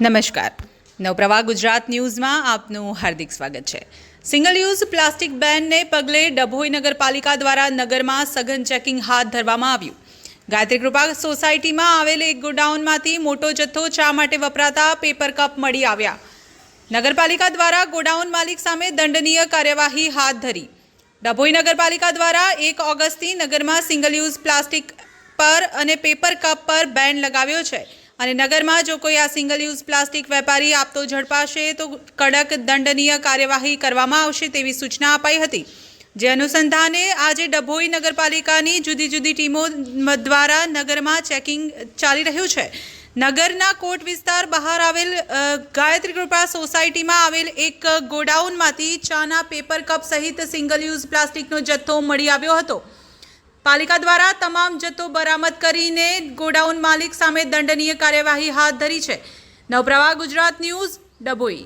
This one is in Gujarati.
નમસ્કાર. નવપ્રવાહ ગુજરાત ન્યૂઝમાં આપનું હાર્દિક સ્વાગત છે. સિંગલ યુઝ પ્લાસ્ટિક બેનને પગલે ડભોઈ નગરપાલિકા દ્વારા નગરમાં સઘન ચેકિંગ હાથ ધરવામાં આવ્યું. ગાયત્રી કૃપા સોસાયટીમાં આવેલ એક ગોડાઉનમાંથી મોટો જથ્થો ચા માટે વપરાતા પેપર કપ મળી આવ્યા. નગરપાલિકા દ્વારા ગોડાઉન માલિક સામે દંડનીય કાર્યવાહી હાથ ધરી. ડભોઈ નગરપાલિકા દ્વારા એક ઓગસ્ટથી નગરમાં સિંગલ યુઝ પ્લાસ્ટિક પર અને પેપર કપ પર બેન લગાવ્યો છે. અને નગરમાં જો કોઈ આ સિંગલ યુઝ પ્લાસ્ટિક વેપારી આપતો ઝડપાશે, તો કડક દંડનીય કાર્યવાહી કરવામાં આવશે તેવી સૂચના અપાઈ હતી. જે અનુસંધાને આજે ડભોઈ નગરપાલિકાની જુદી જુદી ટીમો દ્વારા નગરમાં ચેકિંગ ચાલી રહ્યું છે. નગરના કોટ વિસ્તાર બહાર આવેલ ગાયત્રી કૃપા સોસાયટીમાં આવેલ એક ગોડાઉનમાંથી ચાના પેપર કપ સહિત સિંગલ યુઝ પ્લાસ્ટિકનો જથ્થો મળી આવ્યો હતો. પાલિકા દ્વારા તમામ જથ્થો બરામદ કરીને ગોડાઉન માલિક સામે દંડનીય કાર્યવાહી હાથ ધરી છે. નવપ્રવાહ, ગુજરાત ન્યૂઝ, ડભોઈ.